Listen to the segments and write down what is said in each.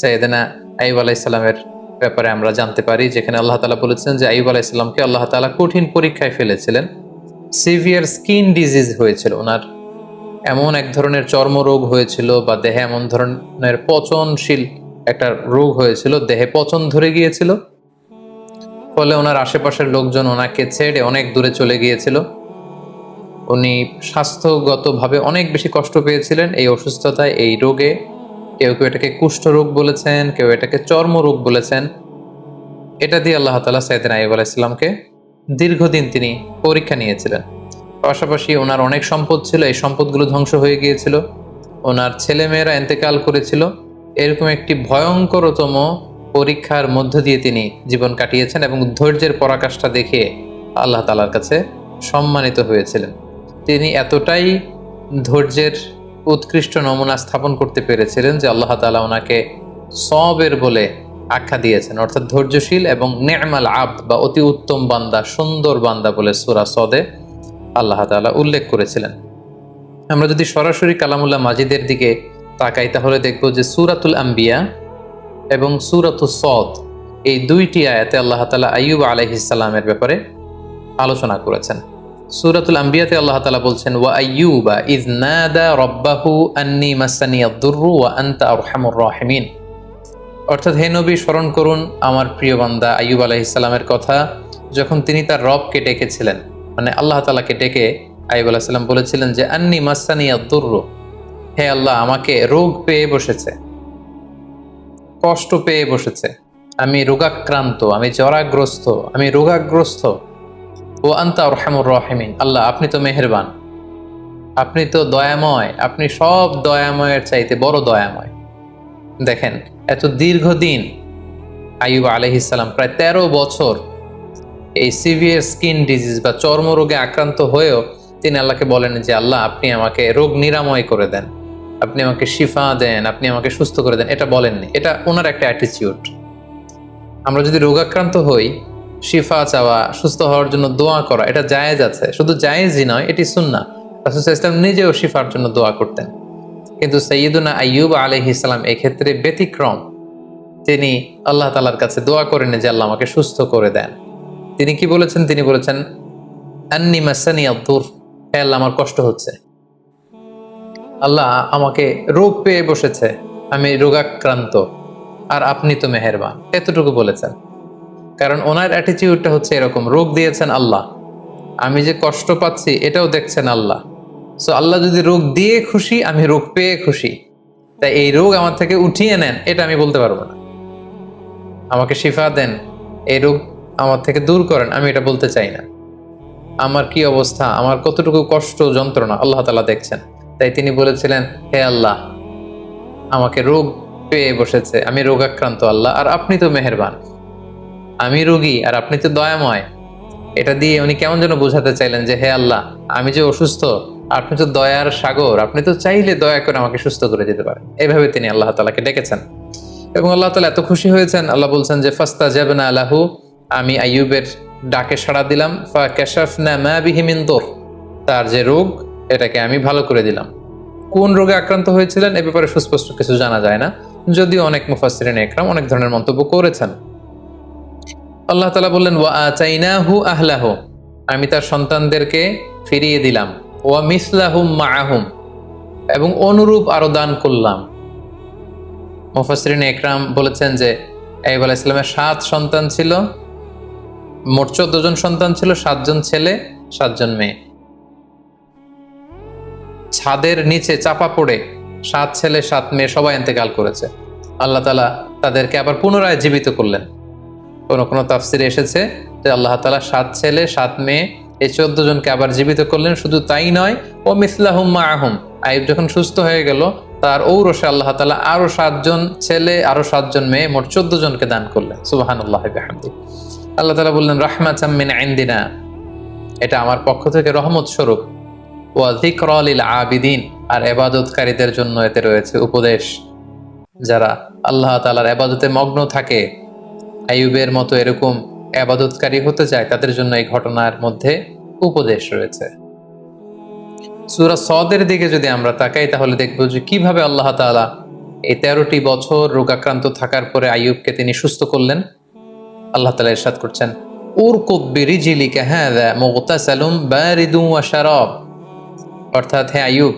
সৈয়দনা আইব আলাইসাল্লামের ব্যাপারে আমরা জানতে পারি, যেখানে আল্লাহ তালা বলেছেন যে আইব আলাইসাল্লামকে আল্লাহ তালা কঠিন পরীক্ষায় ফেলেছিলেন। সিভিয়ার স্কিন ডিজিজ হয়েছিল, ওনার এমন এক ধরনের চর্মরোগ হয়েছিল বা দেহে এমন ধরনের পচনশীল একটা রোগ হয়েছিল, দেহে পচন ধরে গিয়েছিল, ফলে ওনার আশেপাশের লোকজন ওনাকে ছেড়ে অনেক দূরে চলে গিয়েছিল। উনি স্বাস্থ্যগতভাবে অনেক বেশি কষ্ট পেয়েছিলেন এই অসুস্থতায়, এই রোগে কেউ কেউ এটাকে কুষ্ঠ রোগ বলেছেন, কেউ এটাকে চর্মরোগ বলেছেন। এটা দিয়ে আল্লাহ তালা সাইদিন আইব আলাইসাল্লামকে দীর্ঘদিন তিনি পরীক্ষা নিয়েছিলেন। পাশাপাশি ওনার অনেক সম্পদ ছিল, এই সম্পদগুলো ধ্বংস হয়ে গিয়েছিল। ওনার ছেলেমেয়েরা এতেকাল করেছিল। এরকম একটি ভয়ঙ্করতম পরীক্ষার মধ্য দিয়ে তিনি জীবন কাটিয়েছেন এবং ধৈর্যের পরাকাষ্ঠা দেখে আল্লাহ তালার কাছে সম্মানিত হয়েছিলেন। তিনি এতটাই ধৈর্যের উৎকৃষ্ট নমুনা স্থাপন করতে পেরেছিলেন যে আল্লাহ তালা ওনাকে সবের বলে আখ্যা দিয়েছেন। অর্থাৎ ধৈর্যশীল এবং নেমাল আব বা অতি উত্তম বান্দা, সুন্দর বান্দা বলে সুরা সদে আল্লাহ তালা উল্লেখ করেছিলেন। আমরা যদি সরাসরি কালামুল্লাহ মাজিদের দিকে তাকাই, তাহলে দেখব যে সুরাতুল আম্বিয়া এবং সুরাতুল সদ এই দুইটি আয়াতে আল্লাহ তালা আইয়ুব আলহিসাল্লামের ব্যাপারে আলোচনা করেছেন। সুরাতুল আম্বিয়াতে আল্লাহ তালা বলছেন, ওয়া আইয়ুবা ইজ নাদা রব্বাহু আন্নি মাসানিয়া দুর্রু ওয়া আনতা আরহামুর রাহিমিন। অর্থাৎ হে নবী, স্মরণ করুন আমার প্রিয় বান্দা আইয়ুব আলাইহিসসালামের কথা, যখন তিনি তার রবকে ডেকেছিলেন। মানে আল্লাহ তালাকে ডেকে আইব আলাহিসাল্লাম বলেছিলেন যে, আন্নি মাসানিয়া দুর্রু হে আল্লাহ, আমাকে রোগ পেয়ে বসেছে। কষ্ট পেয়ে বসেছে। আমি রোগাক্রান্ত, আমি জরাগ্রস্ত, আমি রোগাগ্রস্ত। ও আন্তা রহমুর রহিমিন। আল্লাহ, আপনি তো মেহেরবান। আপনি তো দয়াময়। আপনি সব দয়াময়ের চাইতে বড় দয়াময়। দেখেন, এত দীর্ঘদিন আইব আলহিসাল্লাম প্রায় ১৩ বছর এই সিভিয়ার স্কিন ডিজিজ বা চর্মরোগে আক্রান্ত হয়েও তিনি আল্লাহকে বলেন যে, আল্লাহ, আপনি আমাকে রোগ নিরাময় করে দেন। আপনি আমাকে শিফা দেন। আপনি আমাকে সুস্থ করে দেন। এটা বলেননি। এটা ওনার একটা অ্যাটিচিউড আমরা যদি রোগাক্রান্ত হই শিফা চাওয়া, সুস্থ হওয়ার জন্য দোয়া করা, এটা জায়েজ আছে। শুধু জায়েজই নয়, এটি সুন্না রাসুল ইসলাম নিজেও শিফার জন্য দোয়া করতেন। কিন্তু সৈয়দুনা আইয়ুব আলহ ইসলাম এক্ষেত্রে ব্যতিক্রম। তিনি আল্লাহ তালার কাছে দোয়া করেন যে আল্লাহ আমাকে সুস্থ করে দেন। তিনি কি বলেছেন? তিনি বলেছেন, আন্নি মাসানি আব্দুর হে আল্লাহ, আমার কষ্ট হচ্ছে। আল্লাহ আমাকে রোগ পেয়ে বসেছে। আমি রোগাক্রান্ত। আর আপনি তো মেহেরবান। এতটুকু বলেছেন। কারণ ওনার অ্যাটিটিউডটা হচ্ছে এরকম, রোগ দিয়েছেন আল্লাহ, আমি যে কষ্ট পাচ্ছি এটাও দেখছেন আল্লাহ। সো আল্লাহ যদি রোগ দিয়ে খুশি, আমি রোগ পেয়ে খুশি। তাই এই রোগ আমার থেকে উঠিয়ে নেন, এটা আমি বলতে পারব না। আমাকে শিফা দেন, এই রোগ আমার থেকে দূর করেন, আমি এটা বলতে চাই না। আমার কি অবস্থা? আমার কতটুকু কষ্ট, যন্ত্রণা, আল্লাহ তালা দেখছেন। তাই তিনি বলেছিলেন, হে আল্লাহ, আমাকে রোগ পেয়ে বসেছে, আমি রোগাক্রান্ত আল্লাহ, আর আপনি তো মেহেরবান। আমি রোগী আর আপনি তো দয়াময়। এটা দিয়ে উনি কেমন যেন বোঝাতে চাইলেন যে, হে আল্লাহ, আমি যে অসুস্থ, আপনি তো দয়ার সাগর, আপনি তো চাইলে দয়া করে আমাকে সুস্থ করে দিতে পারেন। এইভাবে তিনি আল্লাহ তালাকে ডেকেছেন। এবং আল্লাহ তালা এত খুশি হয়েছেন, আল্লাহ বলছেন যে ফাস্তা যাবেনা আল্লাহু আমি আইয়ুবের ডাকে সাড়া দিলাম ফা ক্যাশাফনা মা বিহিমিন দোর তার যে রোগ, এটাকে আমি ভালো করে দিলাম। কোন রোগে আক্রান্ত হয়েছিলেন? এ ব্যাপারে সুস্পষ্ট কিছু জানা যায় না। যদিও অনেক মুফাসরিন একরাম অনেক ধরনের মন্তব্য করেছেন। আল্লাহ তালা বললেন, ওয়া চাইনাহু আহলাহু। আমি তার সন্তানদেরকে ফিরিয়ে দিলাম। ওয়া মিসলাহুম মাআহুম। এবং অনুরূপ আরও দান করলাম। মুফাসরিন একরাম বলেছেন যে আইব আলাহ ইসলামের সাত সন্তান ছিল। মোট চোদ্দ জন সন্তান ছিল সাতজন ছেলে সাতজন মেয়ে। ছাদের নিচে চাপা পড়ে সাত ছেলে, সাত মেয়ে সবাই এতেকাল করেছে। আল্লাহ তালা তাদেরকে আবার পুনরায় জীবিত করলেন। কোনো কোনো তাফসিরে এসেছে যে আল্লাহ তালা সাত ছেলে, সাত মেয়ে, এই চোদ্দ জনকে আবার জীবিত করলেন। শুধু তাই নয়, ও মিসলাহুম মা আহম আইব যখন সুস্থ হয়ে গেল, তার ঔরসে আল্লাহ তালা আরও সাতজন ছেলে আরও সাতজন মেয়ে, মোট চোদ্দ জনকে দান করলেন। সুবাহান আল্লাহ আল্লাহ তালা বললেন রাহমা চাম্মিন আইন্দিনা এটা আমার পক্ষ থেকে রহমত স্বরূপ। ওয়াজিকরলিল আবিদিন আর এবাদতকারীদের জন্য এতে রয়েছে উপদেশ। যারা আল্লাহ তালার এবাদতে মগ্ন থাকে আইয়ুবের মতো এরকম আবাদতকারী হতে চায়, তাদের জন্য এই ঘটনার মধ্যে উপদেশ রয়েছে। সুরা সদের দিকে যদি আমরা তাকাই, তাহলে দেখব যে কীভাবে আল্লাহ তালা এই তেরোটি বছর রোগাক্রান্ত থাকার পরে আইয়ুবকে তিনি সুস্থ করলেন। আল্লাহ তালা ইরশাদ করছেন হাযা অর্থাৎ হে আইয়ুব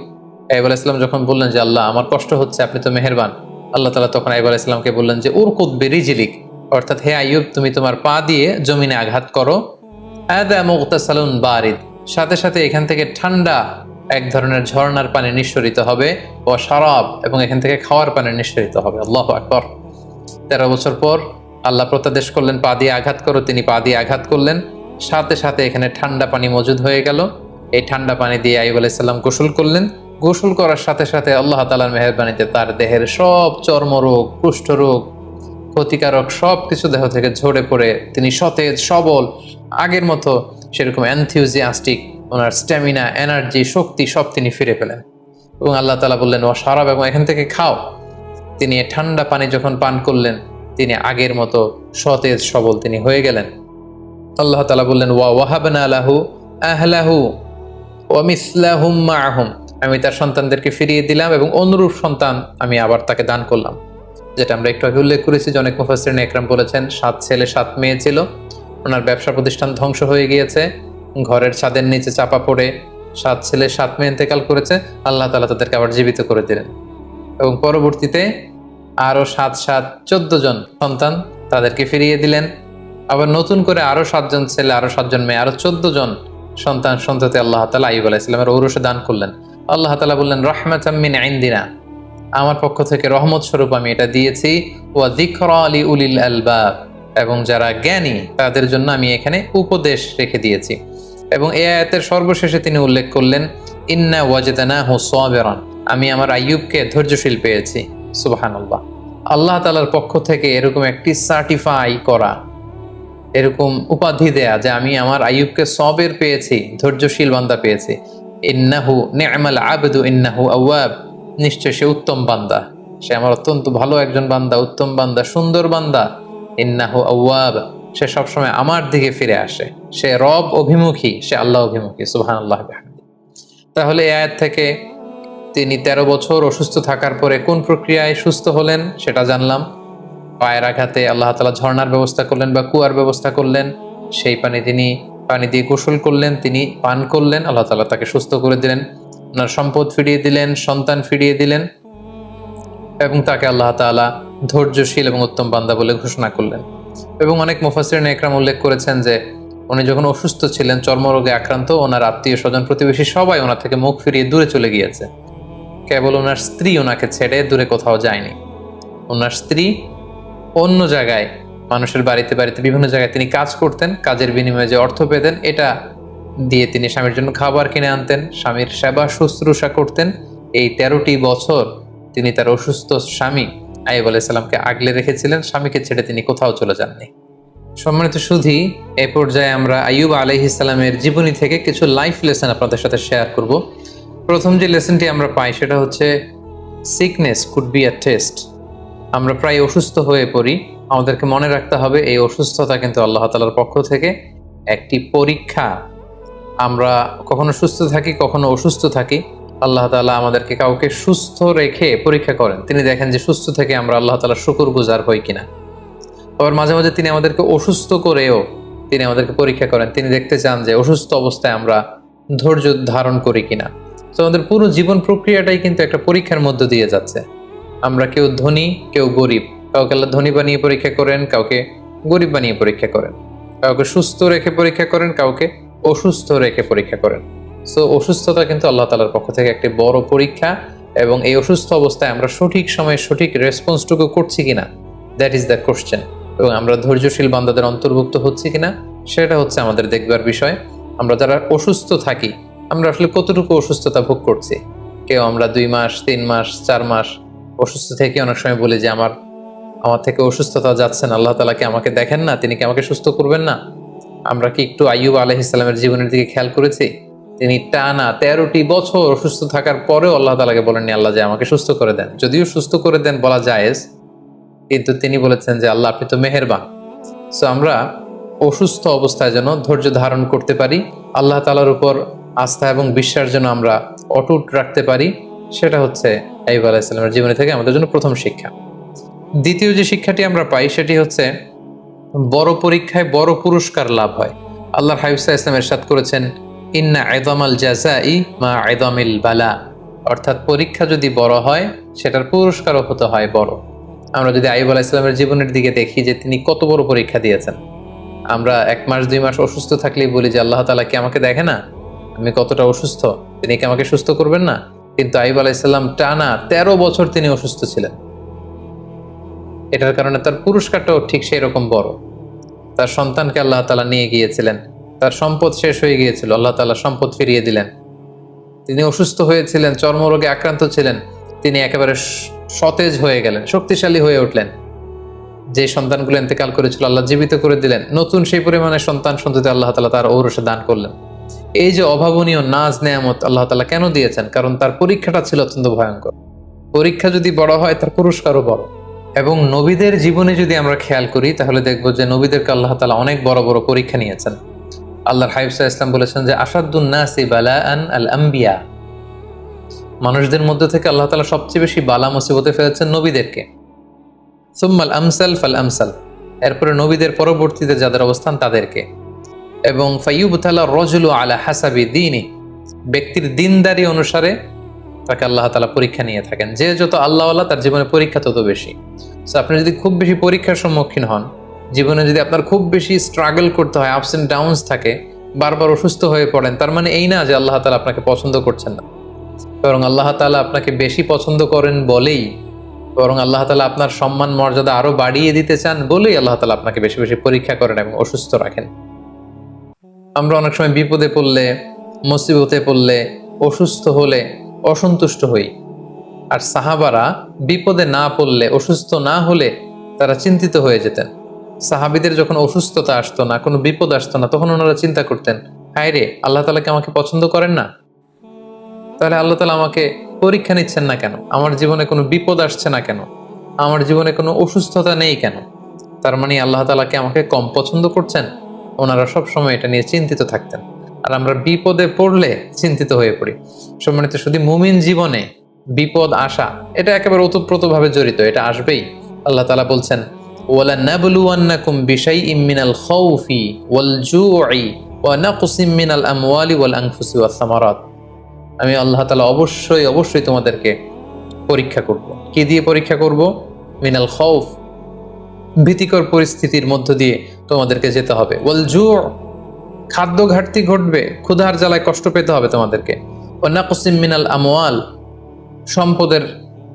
আইব আলাইহিসসালাম যখন বললেন যে, আল্লাহ, আমার কষ্ট হচ্ছে, আপনি তো মেহেরবান। আল্লাহ তালা তখন আইব আলাইহিসসালামকে বললেন যে উর উরকুদ বিরিজিলিক। অর্থাৎ হে আইয়ুব, তুমি তোমার পা দিয়ে জমিনে আঘাত করো। মুগতাসালুন বারিদ। সাথে সাথে এখান থেকে ঠান্ডা এক ধরনের ঝর্ণার পানি নিঃসরিত হবে ও শারাব এবং এখান থেকে খাওয়ার পানি নিঃসরিত হবে। আল্লাহ আকবর। তেরো বছর পর আল্লাহ প্রত্যাদেশ করলেন, পা দিয়ে আঘাত করো। তিনি পা দিয়ে আঘাত করলেন। সাথে সাথে এখানে ঠান্ডা পানি মজুদ হয়ে গেল। এই ঠান্ডা পানি দিয়ে আইব আলাইসাল্লাম গোসল করলেন। গোসল করার সাথে সাথে আল্লাহ তালার মেহরবানিতে তার দেহের সব চর্মরোগ, কুষ্ঠরোগ ক্ষতিকারক সব কিছু দেহ থেকে ঝরে পড়ে, তিনি সতেজ, সবল, আগের মতো সেরকম অ্যানথিউজিয়াস্টিক ওনার স্ট্যামিনা এনার্জি শক্তি সব তিনি ফিরে পেলেন। এবং আল্লাহ তালা বললেন ও সারাব এবং এখান থেকে খাও। তিনি ঠান্ডা পানি যখন পান করলেন, তিনি আগের মতো সতেজ, সবল তিনি হয়ে গেলেন। আল্লাহ তালা বললেন, ওয়া ওয়াহাবনা আলাহু আহলাহু ওয়ামিসলাহুম মাআহুম। আমি তার সন্তানদেরকে ফিরিয়ে দিলাম এবং অনুরূপ সন্তান আমি আবার তাকে দান করলাম। যেটা আমরা একটু আগে উল্লেখ করেছি যে অনেক মুফাসরিন একরাম বলেছেন, সাত ছেলে, সাত মেয়ে ছিল। ওনার ব্যবসা প্রতিষ্ঠান ধ্বংস হয়ে গিয়েছে। ঘরের ছাদের নিচে চাপা পড়ে সাত ছেলে, সাত মেয়ে ইন্তেকাল করেছে। আল্লাহ তালা তাদেরকে আবার জীবিত করে দিলেন। এবং পরবর্তীতে আরও সাত সাত, চোদ্দ জন সন্তান তাদেরকে ফিরিয়ে দিলেন। আবার নতুন করে আরও সাতজন ছেলে আরও সাতজন মেয়ে আরও চোদ্দ জন সন্তান সন্ততি আল্লাহ তালা আইব আলাইসলামের ঔরসে দান করলেন। আল্লাহ তালা বললেন রহমাত মিন আইন্দিনা আমার পক্ষ থেকে রহমত স্বরূপ আমি এটা দিয়েছি। ওয়া যিকরা আলী উলিল আলবাব এবং যারা জ্ঞানী, তাদের জন্য আমি এখানে উপদেশ রেখে দিয়েছি। এবং এই আয়াতের সর্বশেষে তিনি উল্লেখ করলেন, ইন্না ওয়াজেদানা হু সাবিরান। আমি আমার আইয়ুবকে ধৈর্যশীল পেয়েছি। সুবহানাল্লাহ। আল্লাহ তালার পক্ষ থেকে এরকম একটি সার্টিফাই করা, এরকম উপাধি দেয়া যে আমি আমার আইয়ুবকে সবের পেয়েছি, ধৈর্যশীল বান্দা পেয়েছি। ইন্নাহু নি'মাল আবদু, ইন্নাহু আওয়াব। নিশ্চয় সে উত্তম বান্দা। সে আমার অত্যন্ত ভালো একজন বান্দা, উত্তম বান্দা, সুন্দর বান্দা। ইন্নাহু আওয়াব। সে সবসময় আমার দিকে ফিরে আসে। সে রব অভিমুখী, সে আল্লাহ অভিমুখী সুবহান আল্লাহ তাহলে এই আয়াত থেকে তিনি তেরো বছর অসুস্থ থাকার পরে কোন প্রক্রিয়ায় সুস্থ হলেন সেটা জানলাম। পায়ের আঘাতে আল্লাহ তালা ঝর্ণার ব্যবস্থা করলেন বা কুয়ার ব্যবস্থা করলেন। সেই পানি তিনি পানি দিয়ে গোসল করলেন, তিনি পান করলেন, আল্লাহ তালা তাকে সুস্থ করে দিলেন। ওনার সম্পদ ফিরিয়ে দিলেন, সন্তান ফিরিয়ে দিলেন এবং তাকে আল্লাহ তালা ধৈর্যশীল এবং উত্তম বান্দা বলে ঘোষণা করলেন। এবং অনেক মুফাসরিন একরাম উল্লেখ করেছেন যে, উনি যখন অসুস্থ ছিলেন, চর্মরোগে আক্রান্ত, ওনার আত্মীয় স্বজন প্রতিবেশী সবাই ওনার থেকে মুখ ফিরিয়ে দূরে চলে গিয়েছে। কেবল ওনার স্ত্রী ওনাকে ছেড়ে দূরে কোথাও যায়নি। ওনার স্ত্রী অন্য জায়গায়, মানুষের বাড়িতে বাড়িতে বিভিন্ন জায়গায় তিনি কাজ করতেন, কাজের বিনিময়ে যে অর্থ পেতেন, এটা দিয়ে তিনি স্বামীর জন্য খাবার কিনে আনতেন, স্বামীর সেবা শুশ্রূষা করতেন। এই তেরোটি বছর তিনি তার অসুস্থ স্বামী আইব আলাইসাল্লামকে আগলে রেখেছিলেন, স্বামীকে ছেড়ে তিনি কোথাও চলে যাননি। সম্মানিত সুধী, এ পর্যায়ে আমরা আইয়ুব আলহিসাল্লামের জীবনী থেকে কিছু লাইফ লেসন আপনাদের সাথে শেয়ার করব। প্রথম যে লেসনটি আমরা পাই সেটা হচ্ছে sickness could be a test আমরা প্রায় অসুস্থ হয়ে পড়ি। আমাদেরকে মনে রাখতে হবে, এই অসুস্থতা কিন্তু আল্লাহ তালার পক্ষ থেকে একটি পরীক্ষা আমরা কখনো সুস্থ থাকি, কখনো অসুস্থ থাকি। আল্লাহ তালা আমাদেরকে কাউকে সুস্থ রেখে পরীক্ষা করেন। তিনি দেখেন যে সুস্থ থেকে আমরা আল্লাহ তালা শুকুর গুজার হই কিনা। আবার মাঝে মাঝে তিনি আমাদেরকে অসুস্থ করেও তিনি আমাদেরকে পরীক্ষা করেন। তিনি দেখতে চান যে অসুস্থ অবস্থায় আমরা ধৈর্য ধারণ করি কিনা। তো আমাদের পুরো জীবন প্রক্রিয়াটাই কিন্তু একটা পরীক্ষার মধ্য দিয়ে যাচ্ছে। আমরা কেউ ধনী, কেউ গরিব। কাউকে আল্লাহ ধনী বানিয়ে পরীক্ষা করেন, কাউকে গরিব বানিয়ে পরীক্ষা করেন। কাউকে সুস্থ রেখে পরীক্ষা করেন, কাউকে অসুস্থ রেখে পরীক্ষা করেন। সো অসুস্থতা কিন্তু আল্লাহ তালার পক্ষ থেকে একটি বড় পরীক্ষা এবং এই অসুস্থ অবস্থায় আমরা সঠিক সময়ে সঠিক রেসপন্সটুকু করছি কিনা দ্যাট ইজ দ্য কোশ্চেন এবং আমরা ধৈর্যশীল বান্দাদের অন্তর্ভুক্ত হচ্ছি কিনা, সেটা হচ্ছে আমাদের দেখবার বিষয়। আমরা যারা অসুস্থ থাকি, আমরা আসলে কতটুকু অসুস্থতা ভোগ করছি? কেউ আমরা দুই মাস, তিন মাস, চার মাস অসুস্থ থেকে অনেক সময় বলি যে, আমার আমার থেকে অসুস্থতা যাচ্ছেন আল্লাহ তালা কি আমাকে দেখেন না, তিনি কি আমাকে সুস্থ করবেন না? আমরা কি একটু আইয়ুব আলহ ইসলামের জীবনের দিকে খেয়াল করেছি? তিনি টানা তেরোটি বছর অসুস্থ থাকার পরেও আল্লাহ তালাকে বলেননি, আল্লাহ যে আমাকে সুস্থ করে দেন। যদিও সুস্থ করে দেন বলা জায়েজ, কিন্তু তিনি বলেছেন যে, আল্লাহ, আপনি তো মেহেরবান। সো আমরা অসুস্থ অবস্থায় যেন ধৈর্য ধারণ করতে পারি, আল্লাহ তালার উপর আস্থা এবং বিশ্বাস যেন আমরা অটুট রাখতে পারি, সেটা হচ্ছে আইব আলাইসাল্লামের জীবনী থেকে আমাদের জন্য প্রথম শিক্ষা। দ্বিতীয় যে শিক্ষাটি আমরা পাই, সেটি হচ্ছে বড় পরীক্ষায় বড় পুরস্কার লাভ হয়। আল্লাহ হাইফসা ইসলাম এরশাদ করেছেন, ইন্না আয়দামাল জাজাই মা আয়দামিল বালা অর্থাৎ পরীক্ষা যদি বড় হয়, সেটার পুরস্কারও হতে হয় বড়। আমরা যদি আইব আলাহ ইসলামের জীবনের দিকে দেখি যে তিনি কত বড় পরীক্ষা দিয়েছেন। আমরা এক মাস, দুই মাস অসুস্থ থাকলেই বলি যে, আল্লাহ তালা কি আমাকে দেখে না? আমি কতটা অসুস্থ? তিনি কি আমাকে সুস্থ করবেন না? কিন্তু আইব আলাইসাল্লাম টানা তেরো বছর তিনি অসুস্থ ছিলেন। এটার কারণে তার পুরস্কারটাও ঠিক সেই রকম বড়। তার সন্তানকে আল্লাহ তালা নিয়ে গিয়েছিলেন। তার সম্পদ শেষ হয়ে গিয়েছিল, আল্লাহ তালা সম্পদ ফিরিয়ে দিলেন। তিনি অসুস্থ হয়েছিলেন, চর্মরোগে আক্রান্ত ছিলেন। তিনি একেবারে সতেজ হয়ে গেলেন, শক্তিশালী হয়ে উঠলেন। যে সন্তানগুলো ইন্তেকাল করেছিল, আল্লাহ জীবিত করে দিলেন। নতুন সেই পরিমাণে সন্তান সন্ততি আল্লাহ তালা তার ঔরসে দান করলেন। এই যে অভাবনীয় নাজ নেয়ামত আল্লাহ তালা কেন দিয়েছেন? কারণ তার পরীক্ষাটা ছিল অত্যন্ত ভয়ঙ্কর। পরীক্ষা যদি বড় হয়, তার পুরস্কারও বড়। এবং নবীদের জীবনে যদি আমরা খেয়াল করি, তাহলে দেখব যে নবীদেরকে আল্লাহ তালা অনেক বড় বড় পরীক্ষা নিয়েছেন। আল্লাহর হাইফসা ইসলাম বলেছেন যে আসাদুন্নাসি বালা আন আল আম্বিয়া মানুষদের মধ্যে থেকে আল্লাহ তালা সবচেয়ে বেশি বালা মুসিবতে ফেলেছেন নবীদেরকে। সুম্মাল আমসাল ফাল আমসাল এরপরে নবীদের পরবর্তীতে যাদের অবস্থান তাদেরকে। এবং ফাইয়ুবতালা রজুলু আলা হাসাবি দিনই ব্যক্তির দিনদারি অনুসারে তাকে আল্লাহ তালা পরীক্ষা নিয়ে থাকেন। যে যত আল্লাহ আল্লাহ তার জীবনে পরীক্ষা তত বেশি। সো আপনি যদি খুব বেশি পরীক্ষার সম্মুখীন হন, জীবনে যদি আপনার খুব বেশি স্ট্রাগল করতে হয় আপস এন্ড ডাউনস থাকে, বারবার অসুস্থ হয়ে পড়েন, তার মানে এই না যে আল্লাহ তালা আপনাকে পছন্দ করছেন না। বরং আল্লাহ তালা আপনাকে বেশি পছন্দ করেন বলেই, বরং আল্লাহ তালা আপনার সম্মান মর্যাদা আরও বাড়িয়ে দিতে চান বলেই আল্লাহ তালা আপনাকে বেশি বেশি পরীক্ষা করেন এবং অসুস্থ রাখেন। আমরা অনেক সময় বিপদে পড়লে, মুসিবতে পড়লে, অসুস্থ হলে অসন্তুষ্ট হই। আর সাহাবারা বিপদে না পড়লে, অসুস্থ না হলে তারা চিন্তিত হয়ে যেতেন। সাহাবিদের যখন অসুস্থতা আসতো না, কোনো বিপদ আসতো না, তখন ওনারা চিন্তা করতেন, হায় রে, আল্লাহ তালাকে আমাকে পছন্দ করেন না? তাহলে আল্লাহ তালা আমাকে পরীক্ষা নিচ্ছেন না কেন? আমার জীবনে কোনো বিপদ আসছে না কেন? আমার জীবনে কোনো অসুস্থতা নেই কেন? তার মানে আল্লাহ তালাকে আমাকে কম পছন্দ করছেন? ওনারা সব সময় এটা নিয়ে চিন্তিত থাকতেন। আর আমরা বিপদে পড়লে চিন্তিত হয়ে পড়ি। সম্মানিত শুধু মুমিন জীবনে বিপদ আসা, এটা একেবারে ওতপ্রোতভাবে জড়িত, এটা আসবেই। আল্লাহ তালা বলছেন, ওয়ালা নাবলুয়ান্নাকুম বিশাইইম মিনাল খাউফি ওয়াল জুই ওয়া নাকসিম মিনাল আমওয়ালি ওয়াল আনফুসি ওয়াস সামারাত। আমি আল্লাহ তালা অবশ্যই অবশ্যই তোমাদেরকে পরীক্ষা করব। কি দিয়ে পরীক্ষা করব? মিনাল খৌফ ভীতিকর পরিস্থিতির মধ্য দিয়ে তোমাদেরকে যেতে হবে। ওয়াল জু খাদ্য ঘাটতি ঘটবে, ক্ষুধার জ্বালায় কষ্ট পেতে হবে তোমাদেরকে। ও নাকসিম মিনাল আমওয়াল, সম্পদের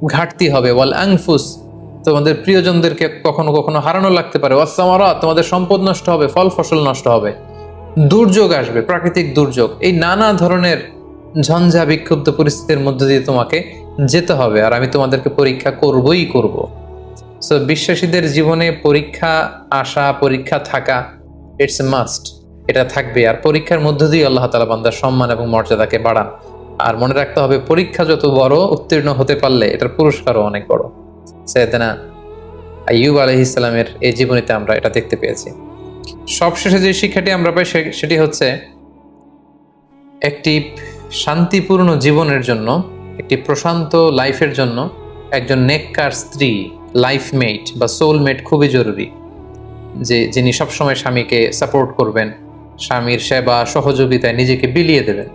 ঘাটতি হবে। ওয়াল আংফুস, তোমাদের প্রিয়জনদেরকে কখনো কখনো হারানো লাগতে পারে। ওয়াসামারা তোমাদের সম্পদ নষ্ট হবে, ফল ফসল নষ্ট হবে। দুর্যোগ আসবে, প্রাকৃতিক দুর্যোগ। এই নানা ধরনের ঝঞ্ঝা বিক্ষুব্ধ পরিস্থিতির মধ্যে দিয়ে তোমাকে যেতে হবে, আর আমি তোমাদেরকে পরীক্ষা করবই করব। সো বিশ্বাসীদের জীবনে পরীক্ষা আসা পরীক্ষা থাকা ইটস এ মাস্ট এটা থাকবে। আর পরীক্ষার মধ্য দিয়ে আল্লাহ তালা বান্দার সম্মান এবং মর্যাদাকে বাড়ান। আর মনে রাখতে হবে, পরীক্ষা যত বড়, উত্তীর্ণ হতে পারলে এটার পুরস্কারও অনেক বড়। সৈয়দনা আইয়ুব আলহ ইসলামের এই জীবনীতে আমরা এটা দেখতে পেয়েছি। সবশেষে যে শিক্ষাটি আমরা পাই সেটি হচ্ছে একটি শান্তিপূর্ণ জীবনের জন্য, একটি প্রশান্ত লাইফের জন্য একজন নেককার স্ত্রী লাইফমেট বা সোলমেট খুবই জরুরি। যে যিনি সবসময় স্বামীকে সাপোর্ট করবেন স্বামীর সেবা, সহযোগিতায় নিজেকে বিলিয়ে দেবেন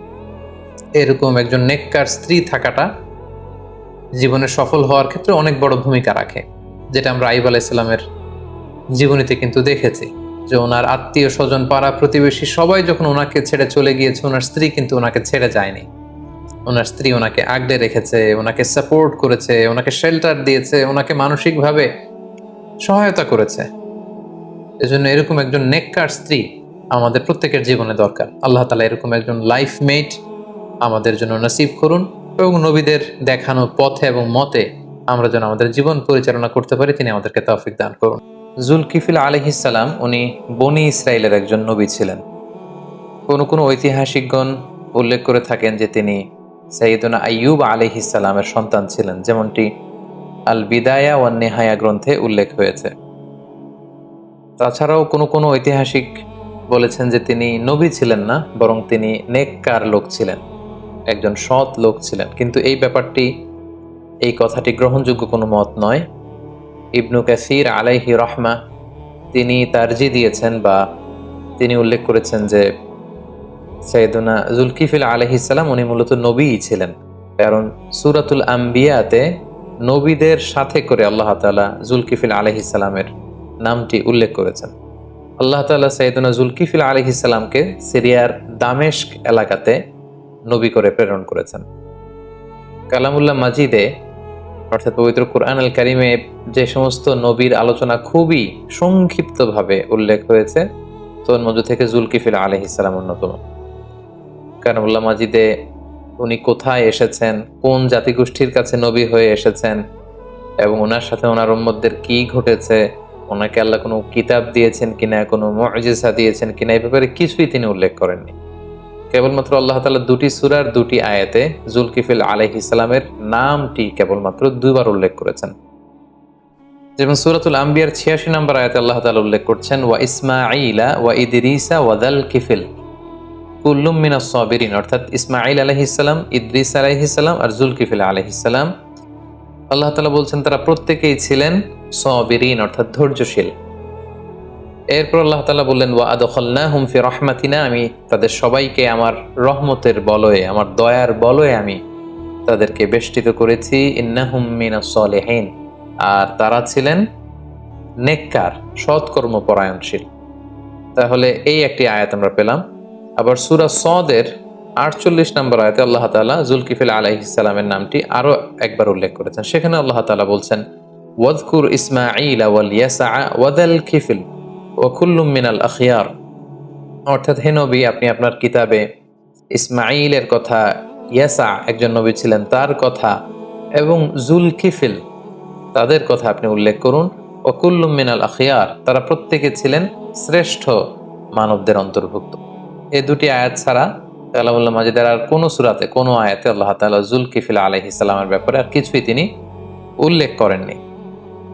এরকম একজন নেককার স্ত্রী থাকাটা জীবনে সফল হওয়ার ক্ষেত্রে অনেক বড় ভূমিকা রাখে, যেটা আমরা আইব আলাইসাল্লামের জীবনীতে কিন্তু দেখেছি যে ওনার আত্মীয় স্বজন, পাড়া প্রতিবেশী সবাই যখন ওনাকে ছেড়ে চলে গিয়েছে, ওনার স্ত্রী কিন্তু ওনাকে ছেড়ে যায়নি। ওনার স্ত্রী ওনাকে আগলে রেখেছে, ওনাকে সাপোর্ট করেছে, ওনাকে শেল্টার দিয়েছে, ওনাকে মানসিকভাবে সহায়তা করেছে। এজন্য এরকম একজন নেককার স্ত্রী আমাদের প্রত্যেকের জীবনে দরকার। আল্লাহ তালা এরকম একজন লাইফ মেট আমাদের জন্য নসিব করুন এবং নবীদের দেখানো পথে এবং মতে আমরা যেন আমাদের জীবন পরিচালনা করতে পারি, তিনি আমাদেরকে তৌফিক দান করুন। জুলকিফিল আলহিসাল্লাম উনি বনি ইসরায়েলের একজন নবী ছিলেন। কোনো কোনো ঐতিহাসিকগণ উল্লেখ করে থাকেন যে তিনি সঈদুনা আইয়ুব আলহিসাল্লামের সন্তান ছিলেন, যেমনটি আল বিদায়া ওয়ান নেহায়া গ্রন্থে উল্লেখ হয়েছে। তাছাড়াও কোনো কোনো ঐতিহাসিক বলেছেন যে তিনি নবী ছিলেন না, বরং তিনি নেককার লোক ছিলেন, একজন সৎ লোক ছিলেন। কিন্তু এই ব্যাপারটি, এই কথাটি গ্রহণযোগ্য কোনো মত নয়। ইবনু কাসির আলাইহি রহমা তিনি তারজি দিয়েছেন বা তিনি উল্লেখ করেছেন যে সৈয়দুনা জুলকিফিল আলহিসাল্লাম উনি মূলত নবীই ছিলেন। কারণ সুরাতুল আম্বিয়াতে নবীদের সাথে করে আল্লাহ তালা জুলকিফিল আলহিসাল্লামের নামটি উল্লেখ করেছেন। আল্লাহ তালা সৈয়দুনা জুলকিফিল আলহিসাল্লামকে সিরিয়ার দামেস্ক এলাকাতে নবী করে প্রেরণ করেছেন। কালামুল্লাহ মাজিদে, অর্থাৎ পবিত্র কোরআন আল কারিমে যে সমস্ত নবীর আলোচনা খুবই সংক্ষিপ্তভাবে উল্লেখ হয়েছে তোর মধ্য থেকে জুলকিফিল আলহ ইসলাম অন্যতম। কালামুল্লাহ মাজিদে উনি কোথায় এসেছেন, কোন জাতিগোষ্ঠীর কাছে নবী হয়ে এসেছেন, এবং ওনার সাথে ওনার উম্মদের কি ঘটেছে ওনাকে আল্লাহ কোনো কিতাব দিয়েছেন কিনা, কোনো মজিসা দিয়েছেন কিনা এই ব্যাপারে কিছুই তিনি উল্লেখ করেননি। কেবলমাত্র আল্লাহ তালা দুটি সুরার দুটি আয়াতে জুলকিফিল আলহ ইসলামের নামটি কেবলমাত্র দুইবার উল্লেখ করেছেন। যেমন সুরাতুল আম্বিয়ার ছিয়াশি নম্বর আয়াতে আল্লাহ তালা উল্লেখ করছেন, ওয়া ইসমাইলা ওয়া ইদরিসা ওয়াদাল কিফিল কুল্লুম মিনা সবিরিন। অর্থাৎ ইসমাইল আলহিসাল্লাম ইদ্রিস আলহিসাল্লাম আর জুলকিফিল আলহিসাল্লাম আল্লাহ তালা বলছেন, তারা প্রত্যেকেই ছিলেন সবিরিন, অর্থাৎ ধৈর্যশীল। এরপর আল্লাহ তালা বললেন, ওয়া আদখল্লা হুমফি রহমাতিনা আমি তাদের সবাইকে আমার রহমতের বলয়ে, আমার দয়ার বলয়ে আমি তাদেরকে বেষ্টিত করেছি। ইন্নাহুম মিনা সলেহীন। আর তারা ছিলেন নেককার সৎকর্ম পরায়ণশীল তাহলে এই একটি আয়াত আমরা পেলাম। আবার সুরা সদের আটচল্লিশ নম্বর আয়তে আল্লাহ তালা জুলকিফিল আলাইসালামের নামটি আরও একবার উল্লেখ করেছেন। সেখানে আল্লাহ তালা বলছেন ওয়াদকুর ইসমাইল ওয়াল ইয়াসা ওয়াদাল খিফিল ওয়াকুল্লুম মিনাল আখিয়ার অর্থাৎ, হে নবী, আপনি আপনার কিতাবে ইসমাইলের কথা ইয়াসা একজন নবী ছিলেন তার কথা এবং জুলকিফিল তাদের কথা আপনি উল্লেখ করুন। ওকুল্লুম মিনাল আখিয়ার তারা প্রত্যেকে ছিলেন শ্রেষ্ঠ মানবদের অন্তর্ভুক্ত। এ দুটি আয়াত ছাড়া কালামুল্লাহ মাজিদের আর কোনো সুরাতে, কোনো আয়াতে আল্লাহ তালা জুলকিফিল আলহ ইসলামের ব্যাপারে আর কিছুই তিনি উল্লেখ করেননি।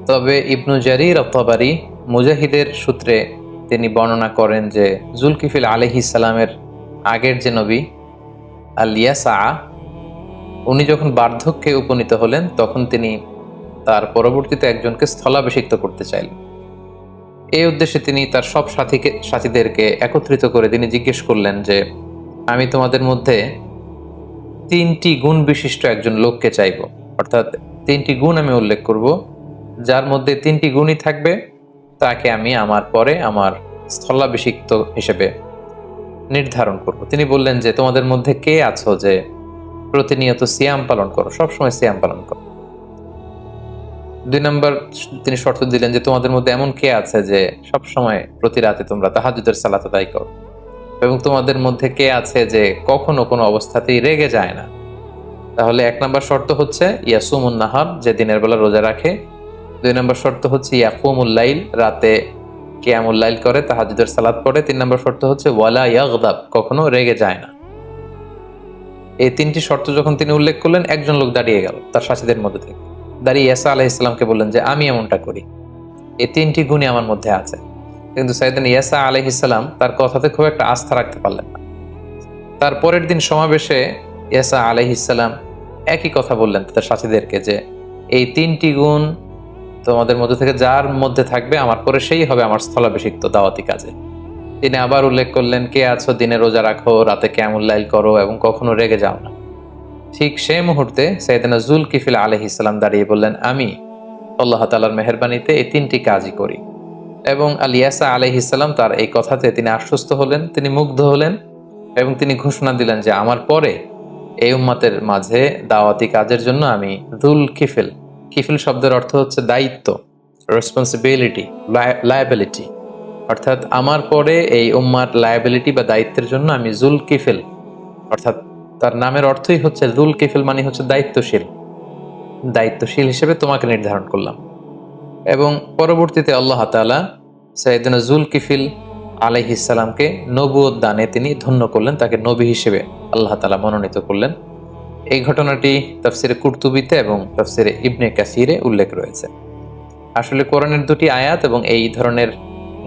তবে ইবনু জারির অত্তাবারি মুজাহিদের সূত্রে তিনি বর্ণনা করেন যে, জুলকিফিল আলহ ইসলামের আগের যে নবী আলিয়া সা উনি যখন বার্ধক্যে উপনীত হলেন, তখন তিনি তার পরবর্তীতে একজনকে স্থলাভিষিক্ত করতে চাইলেন। এই উদ্দেশ্যে তিনি তার সব সাথীকে, সাথীদেরকে একত্রিত করে তিনি জিজ্ঞেস করলেন যে আমি তোমাদের মধ্যে তিনটি গুণ বিশিষ্ট একজন লোককে চাইব। অর্থাৎ তিনটি গুণ আমি উল্লেখ করব। যার মধ্যে তিনটি গুণই থাকবে, তাকে আমি আমার পরে আমার স্থলাভিষিক্ত হিসেবে নির্ধারণ করব। তিনি বললেন যে, তোমাদের মধ্যে কে আছো যে প্রতিনিয়ত সিয়াম পালন করো? সবসময় সিয়াম পালন করো। দুই নম্বর, তিনি শর্ত দিলেন যে, তোমাদের মধ্যে এমন কে আছে যে সবসময় প্রতি রাতে তোমরা তাহাজুদের সালাত আদায় করো? এবং তোমাদের মধ্যে কে আছে যে কখনো কোনো অবস্থাতেই রেগে যায় না? তাহলে এক নম্বর শর্ত হচ্ছে ইয়াসুমুন নাহার, যে দিনের বেলা রোজা রাখে। দুই নম্বর শর্ত হচ্ছে ইয়াকুমুল্লাইল রাতে কেয়ামুল্লাইল করে তাহাজুদের সালাদ পড়ে। তিন নম্বর শর্ত হচ্ছে ওয়ালা ইয়াগদাব, কখনো রেগে যায় না। এই তিনটি শর্ত যখন তিনি উল্লেখ করলেন, একজন লোক দাঁড়িয়ে গেল, তার সাথীদের মধ্যে থেকে। দাঁড়িয়ে ইয়াসা আলাহ ইসলামকে বললেন যে, আমি এমনটা করি। এই তিনটি গুণই আমার মধ্যে আছে। কিন্তু সাইদিন ইয়াসা আলহ ইসলাম তার কথাতে খুব একটা আস্থা রাখতে পারলেন না। তার পরের দিন সমাবেশে ইয়াসা আলহ ইসলাম একই কথা বললেন তাদের সাথীদেরকে যে, এই তিনটি গুণ তোমাদের মধ্যে থেকে যার মধ্যে থাকবে, আমার পরে সেই হবে আমার স্থলাভিষিক্ত দাওয়াতি কাজে। তিনি আবার উল্লেখ করলেন, কে আছো, দিনে রোজা রাখো, রাতে ক্যামুল্লাইল করো এবং কখনো রেগে যাও না। ঠিক সেই মুহূর্তে সৈয়দনা জুল কিফিল আলহ ইসলাম দাঁড়িয়ে বললেন, আমি আল্লাহ তালার মেহরবানিতে এই তিনটি কাজই করি। এবং আলিয়াসা আলহ ইসলাম তার এই কথাতে তিনি আশ্বস্ত হলেন, তিনি মুগ্ধ হলেন এবং তিনি ঘোষণা দিলেন যে আমার পরে এই উম্মাতের মাঝে দাওয়াতি কাজের জন্য আমি দুল কিফিল কিফিল শব্দের অর্থ হচ্ছে দায়িত্ব রেসপন্সিবিলিটি লায়াবিলিটি অর্থাৎ আমার পরে এই উম্মার লায়াবিলিটি বা দায়িত্বের জন্য আমি জুল কিফিল, অর্থাৎ তার নামের অর্থই হচ্ছে জুল কিফিল মানে হচ্ছে দায়িত্বশীল। দায়িত্বশীল হিসেবে তোমাকে নির্ধারণ করলাম। এবং পরবর্তীতে আল্লাহ তালা সৈয়দিন জুল কিফিল আলাইহিসালামকে নবুয় দানে তিনি ধন্য করলেন, তাকে নবী হিসেবে আল্লাহ তালা মনোনীত করলেন। এই ঘটনাটি তফসিরে কুর্তুবিতে এবং তফসিরে ইবনে কাসিরে উল্লেখ রয়েছে। আসলে কোরআনের দুটি আয়াত এবং এই ধরনের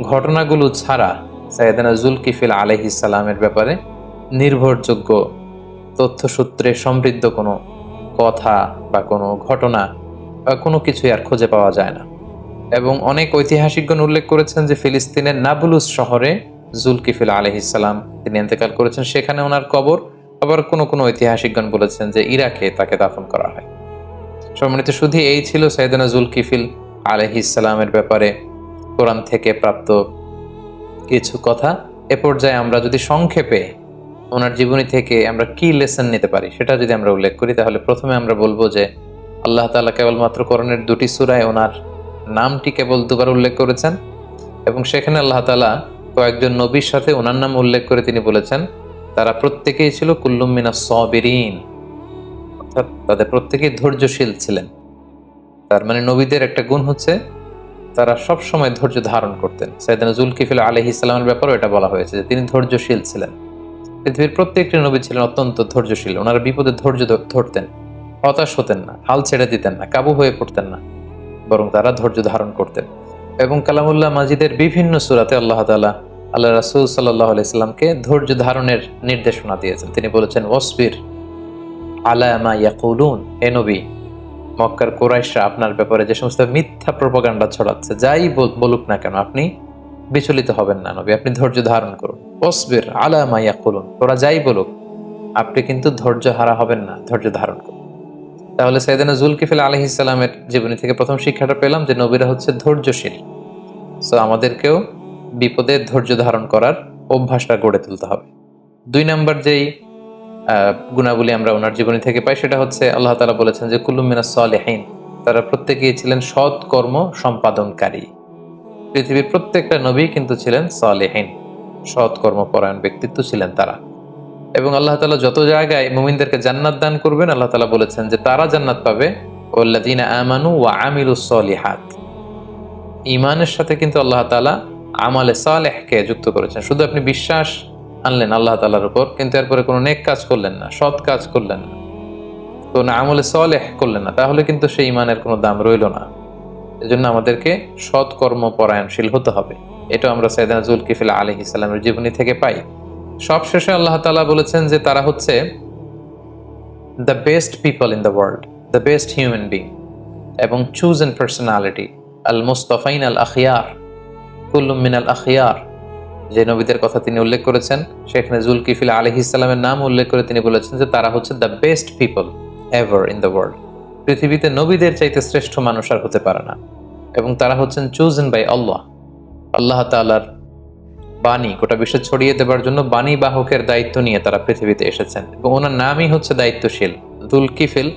ঘটনাগুলো ছাড়া সৈয়দানা জুল কিফিল আলহিসাল্লামের ব্যাপারে নির্ভরযোগ্য তথ্যসূত্রে সমৃদ্ধ কোনো কথা বা কোনো ঘটনা বা কোনো কিছুই আর খুঁজে পাওয়া যায় না। এবং অনেক ঐতিহাসিকগণ উল্লেখ করেছেন যে ফিলিস্তিনের নাবুলুস শহরে জুলকিফিল আলহিসাল্লাম তিনি ইন্তেকাল করেছেন। সেখানে ওনার কবর, আবার কোনো কোনো ঐতিহাসিকগণ বলেছেন যে ইরাকে তাকে দাফন করা হয়। সম্মানিত শুধু এই ছিল সাইদানা জুলকিফিল আলহিসাল্লামের ব্যাপারে কোরআন থেকে প্রাপ্ত কিছু কথা। এ পর্যায়ে আমরা যদি সংক্ষেপে ওনার জীবনী থেকে আমরা কি লেসন নিতে পারি, সেটা যদি আমরা উল্লেখ করি, তাহলে প্রথমে আমরা বলব যে আল্লাহ তাআলা কেবলমাত্র করণের দুটি সূরায় ওনার নামটি কেবল দুবার উল্লেখ করেছেন এবং সেখানে আল্লাহ তাআলা কয়েকজন নবীর সাথে ওনার নাম উল্লেখ করে তিনি বলেছেন, তারা প্রত্যেকেই ছিল কুল্লুম মিনা সবিরিন, অর্থাৎ তাদের প্রত্যেকেই ধৈর্যশীল ছিলেন। তার মানে নবীদের একটা গুণ হচ্ছে তারা সব সময় ধৈর্য ধারণ করতেন। সাইদানা জুলকিফিল আলহি ইসলামের ব্যাপারেও এটা বলা হয়েছে যে তিনি ধৈর্যশীল ছিলেন। পৃথিবীর প্রত্যেকটি নবী ছিলেন অত্যন্ত ধৈর্যশীল, ওনারা বিপদে ধৈর্য ধরতেন, হতাশ হতেন না, হাল ছেড়ে দিতেন না, কাবু হয়ে পড়তেন না। বরং তারা ধৈর্য ধারণ করতেন। এবং কালামুল্লাহ মাজিদের বিভিন্ন সুরাতে আল্লাহ তালা আল্লাহ রাসুল সাল্লাহ আলাইসাল্লামকে ধৈর্য ধারণের নির্দেশনা দিয়েছেন। তিনি বলেছেন ওসবির আলামা ইয়াকুলুন। নবী, মক্কার কোরাইশরা আপনার ব্যাপারে যে সমস্ত মিথ্যা প্রপাগান্ডা ছড়াচ্ছে, যাই বলুক না কেন, আপনি বিচলিত হবেন না নবী, আপনি ধৈর্য ধারণ করুন। ওসবির আলামা ইয়াকুলুন। তোরা যাই বলুক, আপনি কিন্তু ধৈর্য হারা হবেন না, ধৈর্য ধারণ করুন। তাহলে সাইদানা জুলকিফিল আলহি ইসলামের জীবনী থেকে প্রথম শিক্ষাটা পেলাম যে নবীরা হচ্ছে ধৈর্যশীল। সো আমাদেরকেও বিপদে ধৈর্য ধারণ করার অভ্যাসটা গড়ে তুলতে হবে। দুই নম্বর যেই গুণাবলী আমরা ওনার জীবনী থেকে পাই, সেটা হচ্ছে আল্লাহ তালা বলেছেন যে কুলুমিনা সালেহীন তারা প্রত্যেকেই ছিলেন সৎ কর্ম সম্পাদনকারী। পৃথিবীর প্রত্যেকটা নবী কিন্তু ছিলেন সালেহীন। সৎ কর্মপরায়ণ ব্যক্তিত্ব ছিলেন তারা। এবং আল্লাহ তালা যত জায়গায় মুমিনদেরকে জান্নাত দান করবেন, আল্লাহ তালা বলেছেন যে তারা জান্নাত পাবে। ওল্লাদিনা আমানু ওয়া আমিলু সলিহাত। ইমানের সাথে কিন্তু আল্লাহ তালা আমালে সালেহকে যুক্ত করেছেন। শুধু আপনি বিশ্বাস আনলেন আল্লাহ তালার উপর, কিন্তু এরপরে কোনো নেক কাজ করলেন না, সৎ কাজ করলেন না, কোনো আমলে সালেহ করলেন না, তাহলে কিন্তু সেই ইমানের কোনো দাম রইল না। এজন্য আমাদেরকে সৎ কর্ম পরায়ণশীল হতে হবে। এটা আমরা সৈয়দানা জুলকিফিল আলহ ইসলামের জীবনী থেকে পাই। সবশেষে আল্লাহ তালা বলেছেন যে তারা হচ্ছে the best people in the world the best human being এবং চুজ এন পার্সোনালিটি আল মুস্তফাইন আল আখিয়ার কুল্লুম মিনাল আখিয়ার যে নবীদের কথা তিনি উল্লেখ করেছেন, সেখানে জুলকিফিল আলহ ইসলামের নাম উল্লেখ করে তিনি বলেছেন যে তারা হচ্ছে the best people ever in the world পৃথিবীতে নবীদের চাইতে শ্রেষ্ঠ মানুষ আর হতে পারে না। এবং তারা হচ্ছেন চুজেন বাই আল্লাহ আল্লাহ তাআলার বাণী, গোটা বিশ্বে ছড়িয়ে দেবার জন্য বাণী বাহকের দায়িত্ব নিয়ে তারা পৃথিবীতে এসেছেন এবং ওনার নামই হচ্ছে দায়িত্বশীল দুলকিফিল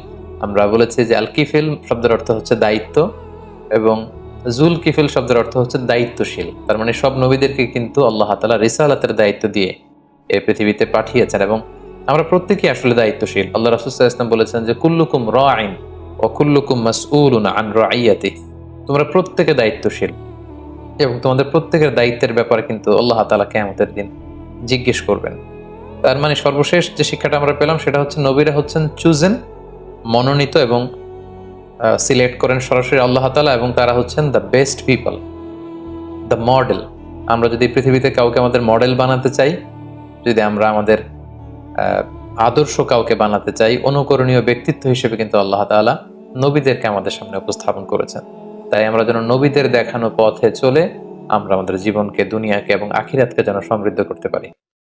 আমরা বলেছি যে আলকিফিল শব্দের অর্থ হচ্ছে দায়িত্ব এবং জুল কিফিল শব্দের অর্থ হচ্ছে দায়িত্বশীল। তার মানে সব নবীদেরকে কিন্তু আল্লাহ তালা রিসালাতের দায়িত্ব দিয়ে এ পৃথিবীতে পাঠিয়েছেন এবং আমরা প্রত্যেকেই আসলে দায়িত্বশীল। আল্লাহ রাসুল্লাহ ইসলাম বলেছেন যে, কুল্লুকুম র আইন ও কুল্লুকুম মাসউলুন আন তোমরা প্রত্যেকে দায়িত্বশীল। এবং তোমাদের প্রত্যেকের দায়িত্বের ব্যাপারে কিন্তু আল্লাহ তালা কেমতের দিন জিজ্ঞেস করবেন। তার মানে সর্বশেষ যে শিক্ষাটা আমরা পেলাম সেটা হচ্ছে নবীরা হচ্ছেন চুজেন, মনোনীত এবং সিলেক্ট করেন সরাসরি আল্লাহ তালা এবং তারা হচ্ছেন the best people the model আমরা যদি পৃথিবীতে কাউকে আমাদের মডেল বানাতে চাই, যদি আমরা আমাদের আদর্শ কাউকে বানাতে চাই, অনুকরণীয় ব্যক্তিত্ব হিসেবে কিন্তু আল্লাহ তালা নবীদেরকে আমাদের সামনে উপস্থাপন করেছেন। তাই আমরা যেন নবীদের দেখানো পথে চলে আমরা আমাদের জীবনকে, দুনিয়াকে এবং আখিরাতকে যেন সমৃদ্ধ করতে পারি।